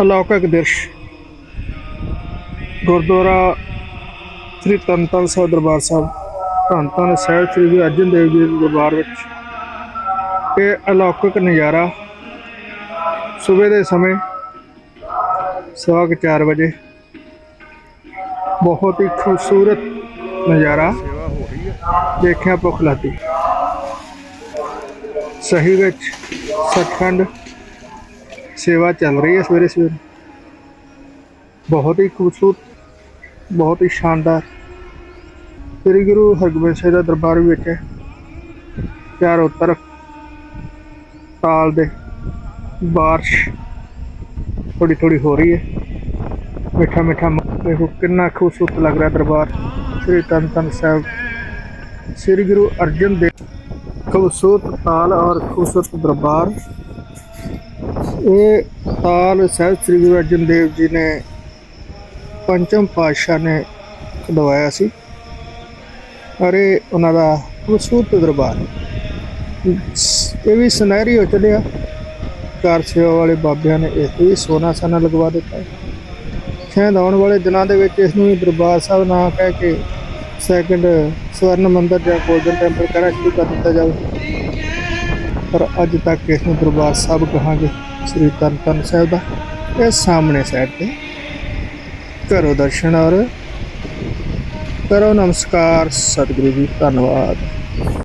ਅਲੌਕਿਕ ਦ੍ਰਿਸ਼। ਗੁਰਦੁਆਰਾ ਸ੍ਰੀ ਧੰਨ ਧੰਨ ਸਾਹਿਬ ਦਰਬਾਰ ਸਾਹਿਬ। ਧੰਨ ਧੰਨ ਸਾਹਿਬ ਸ੍ਰੀ ਗੁਰੂ ਅਰਜਨ ਦੇਵ ਜੀ ਦੇ ਦਰਬਾਰ ਵਿੱਚ। ਇਹ ਅਲੌਕਿਕ ਨਜ਼ਾਰਾ ਸਵੇਰ ਦੇ ਸਮੇਂ ਸਵਾ ਕੁ ਚਾਰ ਵਜੇ। ਬਹੁਤ ਹੀ ਖੂਬਸੂਰਤ ਨਜ਼ਾਰਾ। ਦੇਖਿਆ ਭੁੱਖ ਲੱਗੀ। ਸਹੀ ਵਿੱਚ ਸੱਚਖੰਡ ਸੇਵਾ ਚੱਲ ਰਹੀ ਹੈ ਸਵੇਰੇ ਸਵੇਰੇ। ਬਹੁਤ ਹੀ ਖੂਬਸੂਰਤ, ਬਹੁਤ ਹੀ ਸ਼ਾਨਦਾਰ। ਸ੍ਰੀ ਗੁਰੂ ਹਰਗੋਬਿੰਦ ਸਾਹਿਬ ਦਾ ਦਰਬਾਰ ਵੀ ਵਿੱਚ ਹੈ। ਚਾਰੋਂ ਤਰਫ ਤਾਲ ਦੇ ਬਾਰਿਸ਼ ਥੋੜੀ ਥੋੜੀ ਹੋ ਰਹੀ ਹੈ। ਮਿੱਠਾ ਮਿੱਠਾ ਦੇਖੋ ਕਿੰਨਾ ਖੂਬਸੂਰਤ ਲੱਗ ਰਿਹਾ ਦਰਬਾਰ। ਸ੍ਰੀ ਧੰਨ ਧੰਨ ਸਾਹਿਬ। ਸ੍ਰੀ ਗੁਰੂ ਅਰਜਨ ਦੇਵ ਖੂਬਸੂਰਤ ਤਾਲ ਔਰ ਖੂਬਸੂਰਤ ਦਰਬਾਰ। ਇਹ ਤਾਲ ਸਾਹਿਬ ਸ੍ਰੀ ਗੁਰੂ ਅਰਜਨ ਦੇਵ ਜੀ ਨੇ ਪੰਚਮ ਪਾਤਸ਼ਾਹ ਨੇ ਖਦਵਾਇਆ ਸੀ। ਅਰੇ ਉਹਨਾਂ ਦਾ ਖੂਬਸੂਰਤ ਦਰਬਾਰ ਇਹ ਵੀ ਸੁਨਹਿਰੀ ਹੋ ਚੱਲਿਆ ਕਾਰ ਸੇਵਾ ਵਾਲੇ ਬਾਬਿਆਂ ਨੇ ਇਹ ਵੀ ਸੋਨਾ ਸਾਨਾ ਲਗਵਾ ਦਿੱਤਾ ਸ਼ਾਇਦ ਆਉਣ ਵਾਲੇ ਦਿਨਾਂ ਦੇ ਵਿੱਚ ਇਸ ਨੂੰ ਵੀ ਦਰਬਾਰ ਸਾਹਿਬ ਨਾ ਕਹਿ ਕੇ ਸੈਕੰਡ ਸਵਰਨ ਮੰਦਰ ਜਾਂ ਗੋਲਡਨ ਟੈਂਪਲ ਕਹਿਣਾ ਸ਼ੁਰੂ ਕਰ ਦਿੱਤਾ ਜਾਵੇ। ਪਰ ਅੱਜ ਤੱਕ ਇਸ ਨੂੰ ਦਰਬਾਰ ਸਾਹਿਬ ਕਹਾਂਗੇ। ਸ੍ਰੀ ਧੰਨ ਧੰਨ ਸਾਹਿਬ ਦਾ ਇਹ ਸਾਹਮਣੇ ਸਾਈਡ ਤੇ। ਕਰੋ ਦਰਸ਼ਨ ਔਰ ਕਰੋ ਨਮਸਕਾਰ, ਸਤਿਗੁਰੂ ਜੀ, ਧੰਨਵਾਦ।